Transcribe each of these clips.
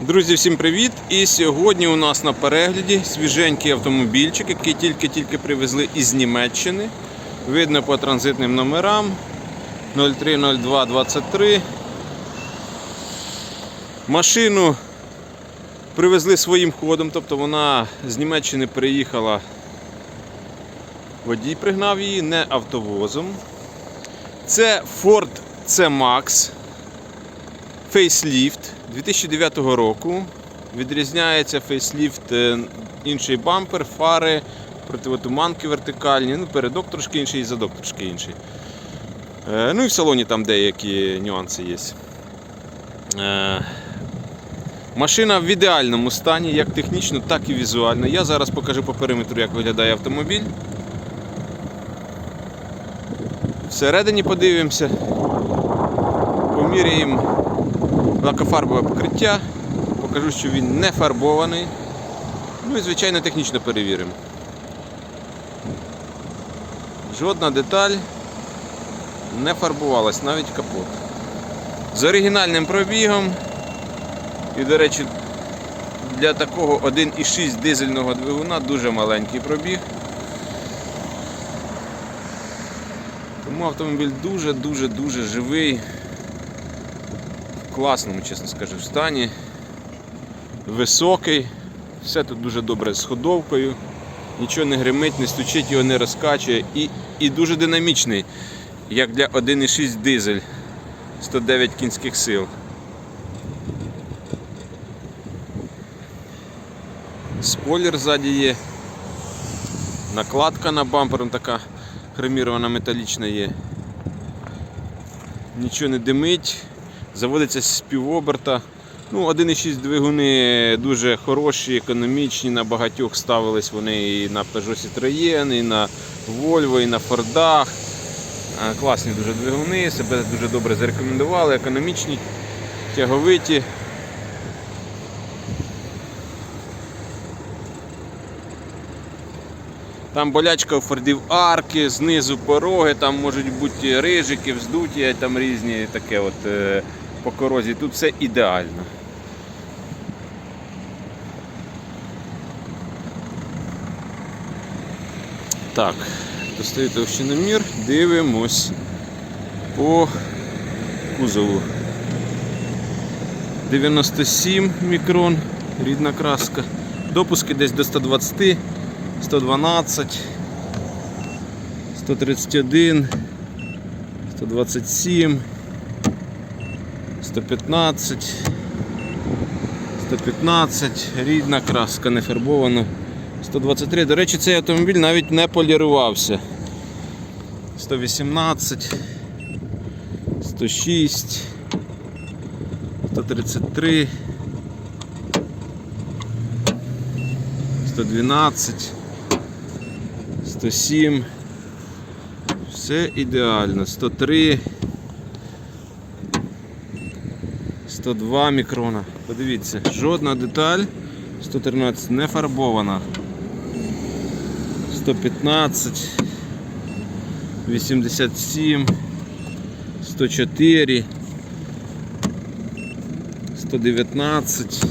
Друзі, всім привіт! І сьогодні у нас на перегляді свіженький автомобільчик, який тільки-тільки привезли із Німеччини. Видно по транзитним номерам 030223. Машину привезли своїм ходом, тобто вона з Німеччини приїхала. Водій пригнав її не автовозом. Це Ford C-Max фейсліфт 2009 року. Відрізняється фейсліфт е, інший бампер, фари, противотуманки вертикальні, ну, передок трошки інший і задок трошки інший. Е, Ну і в салоні там деякі нюанси є. Е, Машина в ідеальному стані, як технічно, так і візуально. Я зараз покажу по периметру, як виглядає автомобіль. Всередині подивимося. Поміряємо лакофарбове покриття. Покажу, що він не фарбований. Ну і звичайно технічно перевіримо. Жодна деталь не фарбувалась, навіть капот. З оригінальним пробігом. І, до речі, для такого 1,6 дизельного двигуна дуже маленький пробіг. Тому автомобіль дуже-дуже-дуже живий класному, чесно скажу, стані. Високий, все тут дуже добре з ходовкою, нічого не гримить, не стучить, його не розкачує і, і дуже динамічний, як для 1,6 дизель 109 кінських сил. Спойлер ззаді є. Накладка на бампер така хромірована металічна є. Нічого не димить, заводиться з півоберта. Ну, 1,6 двигуни дуже хороші, економічні, на багатьох ставились вони і на Peugeot Citroën, і на Volvo, і на Фордах. Класні дуже двигуни, себе дуже добре зарекомендували, економічні, тяговиті. Там болячка у фордів арки, знизу пороги, там можуть бути рижики, вздуті, там різні таке от е, по корозі. Тут все ідеально. Так, достаю товщиномір, дивимось по кузову. 97 мікрон, рідна краска. Допуски десь до 120. 112, 131, 127, 115, 115, рідна краска не фарбована. 123. До речі, цей автомобіль навіть не полірувався. 118, 106, 133, 112. 107. Все ідеально. 103. 102 мікрона. Подивіться, жодна деталь. 113 не фарбована. 115. 87. 104. 119.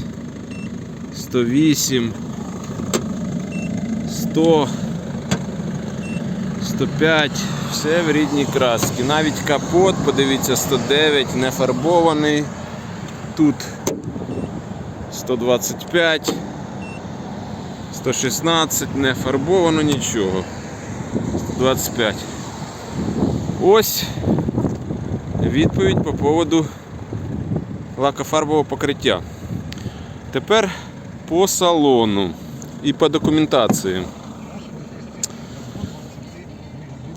108. 100. 105, все в рідній краски. Навіть капот, подивіться, 109, не фарбований. Тут 125, 116, не фарбовано нічого. 125. Ось відповідь по поводу лакофарбового покриття. Тепер по салону і по документації.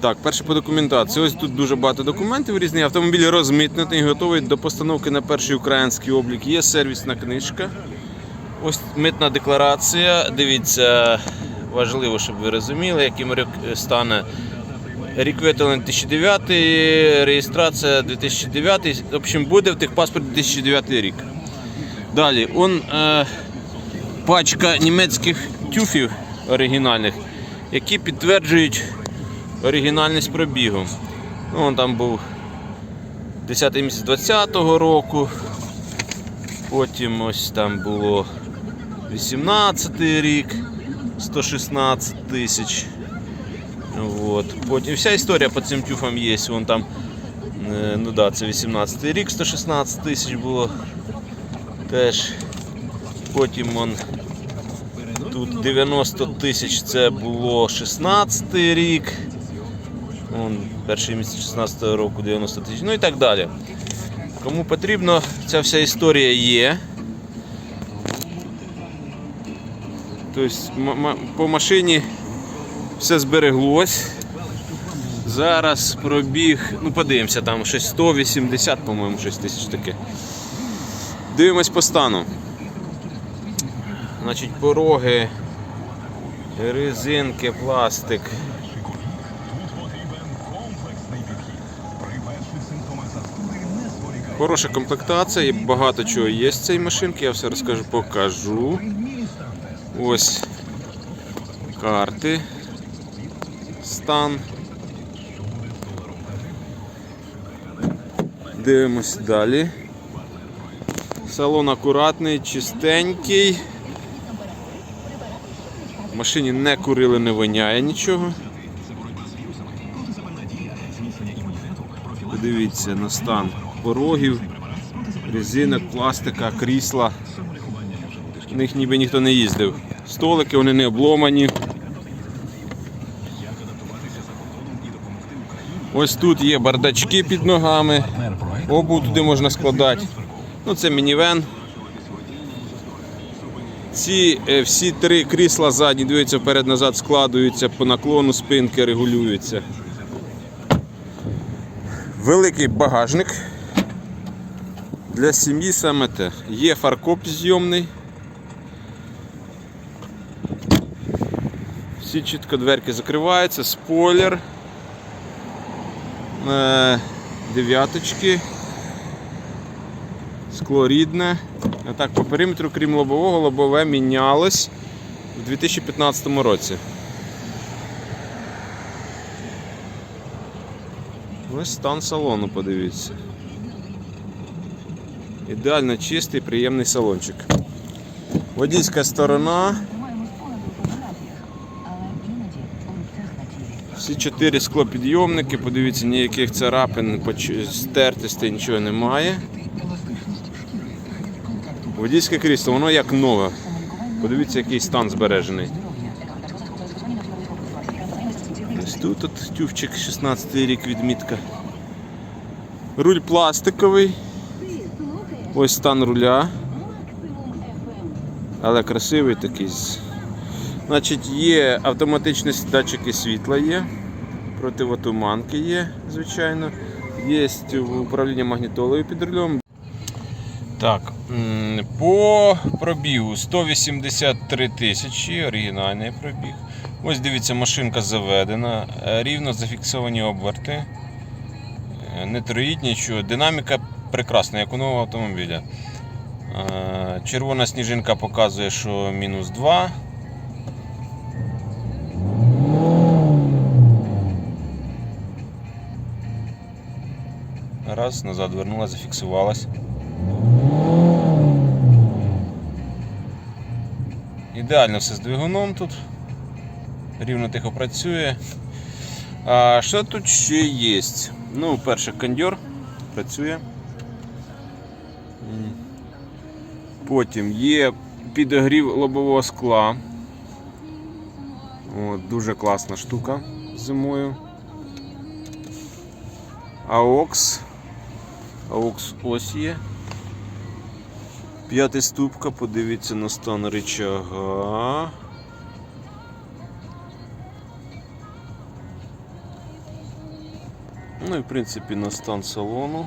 Так, перше по документації. Ось тут дуже багато документів різних. Автомобіль розмитнений, готовий до постановки на перший український облік. Є сервісна книжка. Ось митна декларація. Дивіться, важливо, щоб ви розуміли, яким рік стане рік виготовлення 2009, реєстрація 2009. В общем, буде в техпаспорті 2009 рік. Далі, он е, пачка німецьких тюфів оригінальних, які підтверджують оригінальність пробігу. Ну, он там був 10 місяць 20-го року. Потім ось там було 18 рік, 116 тисяч. От. Потім вся історія по цим тюфам є. Вон там, е, ну да, це 18 рік, 116 тисяч було. Теж. Потім он, тут 90 тисяч це було 16 рік. Перший місяць 16 року 90 тисяч. Ну і так далі. Кому потрібно, ця вся історія є. Тобто по машині все збереглось. Зараз пробіг, ну подивимося, там щось 180, по-моєму, щось тисяч таке. Дивимось по стану. Значить, пороги, резинки, пластик. Хороша комплектація і багато чого є з цієї машинки, я все розкажу, покажу. Ось карти, стан. Дивимось далі. Салон акуратний, чистенький. В машині не курили, не воняє нічого. Подивіться на стан порогів, резинок, пластика, крісла. В них ніби ніхто не їздив. Столики вони не обломані. Ось тут є бардачки під ногами. Обув туди можна складати. Ну, це мінівен. Ці е, всі три крісла задні, дивіться, вперед-назад складуються, по наклону спинки регулюються. Великий багажник. Для сім'ї саме те. Є фаркоп зйомний. Всі чітко дверки закриваються, спойлер. Е, дев'яточки. Скло рідне. А так по периметру, крім лобового, лобове мінялось у 2015 році. Ось стан салону, подивіться. Ідеально чистий, приємний салончик. Водійська сторона. Всі чотири склопідйомники, подивіться, ніяких царапин, стертостей, нічого немає. Водійське крісло, воно як нове. Подивіться, який стан збережений. Ось тут от тюфчик 16 рік відмітка. Руль пластиковий. Ось стан руля. Але красивий такий. Значить, є автоматичні датчики світла є. Противотуманки є, звичайно. Є управління магнітолою під рулем. Так, по пробігу 183 тисячі, оригінальний пробіг. Ось дивіться, машинка заведена, рівно зафіксовані оберти. Е, Не троїть нічого. Динаміка прекрасна, як у нового автомобіля. Е, Червона сніжинка показує, що мінус 2. Раз, назад вернула, зафіксувалась. Ідеально все з двигуном тут. Рівно тихо працює. А що тут ще є? Ну, перше, кондьор працює. Потім є підогрів лобового скла. От, дуже класна штука зимою. AUX. AUX ось є. П'ята ступка, подивіться на стан рычага. Ну і в принципі на стан салону.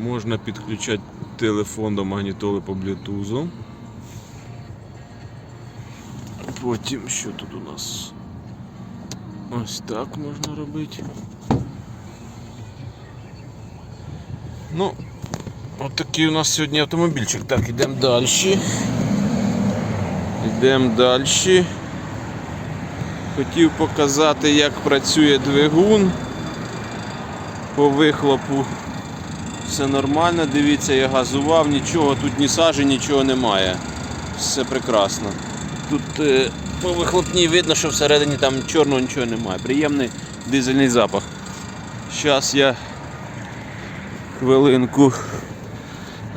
Можна підключати телефон до магнітоли по блютузу. Потім що тут у нас? Ось так можна робити. Ну, от у нас сьогодні автомобільчик. Так, йдемо далі. Йдемо далі. Хотів показати, як працює двигун. по вихлопу. Все нормально, дивіться, я газував, нічого, тут ні сажі, нічого немає. Все прекрасно. Тут е, по вихлопній видно, що всередині там чорного нічого немає. Приємний дизельний запах. Зараз я хвилинку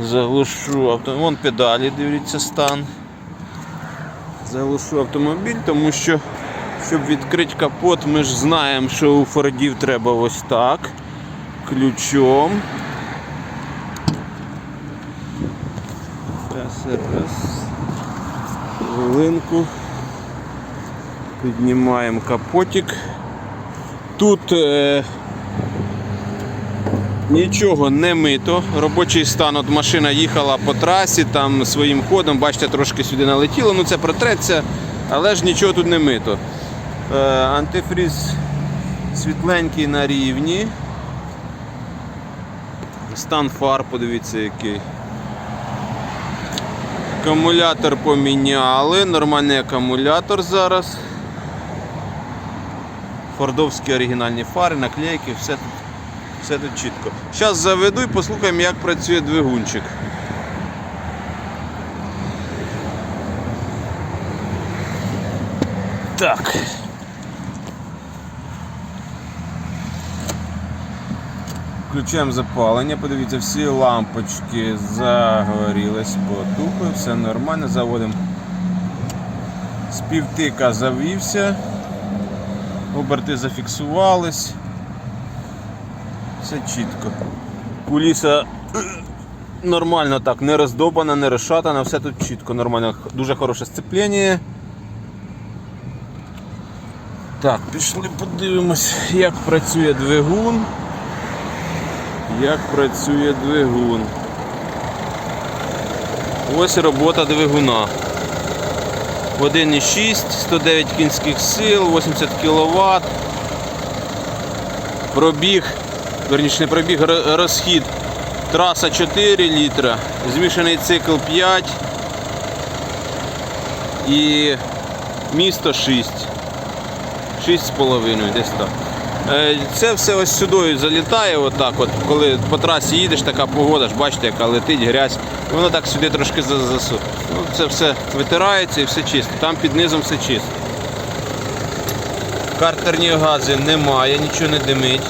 заглушу авто. Вон педалі, дивіться стан. Заглушу автомобіль, тому що щоб відкрити капот, ми ж знаємо, що у Фордів треба ось так. Ключом. Раз, раз. Хвилинку. Піднімаємо капотик. Тут е, нічого не мито. Робочий стан, от машина їхала по трасі, там своїм ходом, бачите, трошки сюди налетіло, ну це протреться, але ж нічого тут не мито. Е, антифріз світленький на рівні. Стан фар, подивіться який. Акумулятор поміняли, нормальний акумулятор зараз. Фордовські оригінальні фари, наклейки, все тут, все тут чітко. Зараз заведу і послухаємо, як працює двигунчик. Так. Включаємо запалення, подивіться, всі лампочки загорілись, потухли, все нормально, заводимо. Співтика завівся, оберти зафіксувались. Все чітко. Куліса нормально так, не роздобана, не розшатана, все тут чітко, нормально, дуже хороше сцеплення. Так, пішли подивимось, як працює двигун. Як працює двигун. Ось робота двигуна. 1,6, 109 кінських сил, 80 кВт. Пробіг, верніше не пробіг, розхід. Траса 4 літра, змішаний цикл 5 і місто 6. 6,5 десь так. Е, Це все ось сюди залітає, отак от, коли по трасі їдеш, така погода, ж бачите, яка летить, грязь, воно так сюди трошки за- засу. Ну, це все витирається і все чисто. Там під низом все чисто. Картерні гази немає, нічого не димить.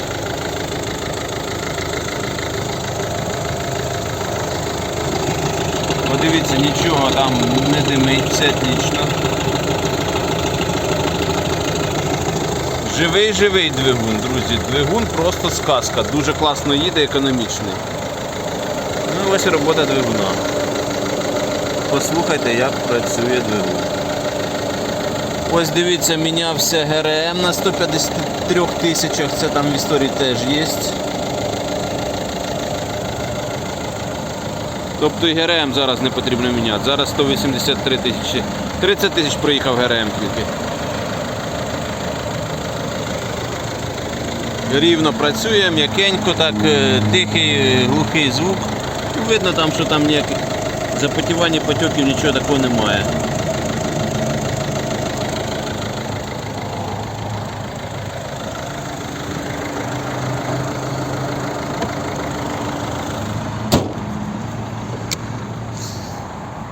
Подивіться, нічого там не димить, все отлично. Живий живий двигун, друзі. Двигун просто сказка. Дуже класно їде, економічний. Ну ось робота двигуна. Послухайте, як працює двигун. Ось дивіться, мінявся ГРМ на 153 тисячах, це там в історії теж є. Тобто і ГРМ зараз не потрібно міняти. Зараз 183 тисячі. 30 тисяч проїхав ГРМ тільки. Рівно працює, м'якенько, так, е, тихий, е, глухий звук. Ну, Видно там, що там ніяких запотівань, потьоків, нічого такого немає.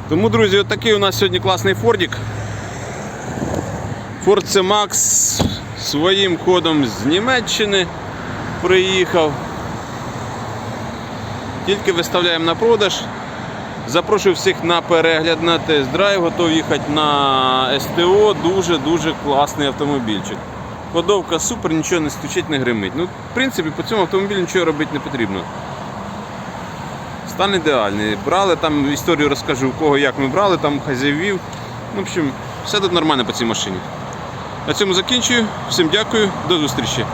Тому, друзі, от такий у нас сьогодні класний Фордік. Ford C-Max своїм ходом з Німеччини приїхав. Тільки виставляємо на продаж. Запрошую всіх на перегляд на тест-драйв, готов їхати на СТО. Дуже-дуже класний автомобільчик. Ходовка супер, нічого не стучить, не гримить. Ну, в принципі, по цьому автомобілю нічого робити не потрібно. Стан ідеальний. Брали там історію розкажу, у кого як ми брали, там хазяївів. Ну, в общем, все тут нормально по цій машині. На цьому закінчую. Всім дякую, до зустрічі.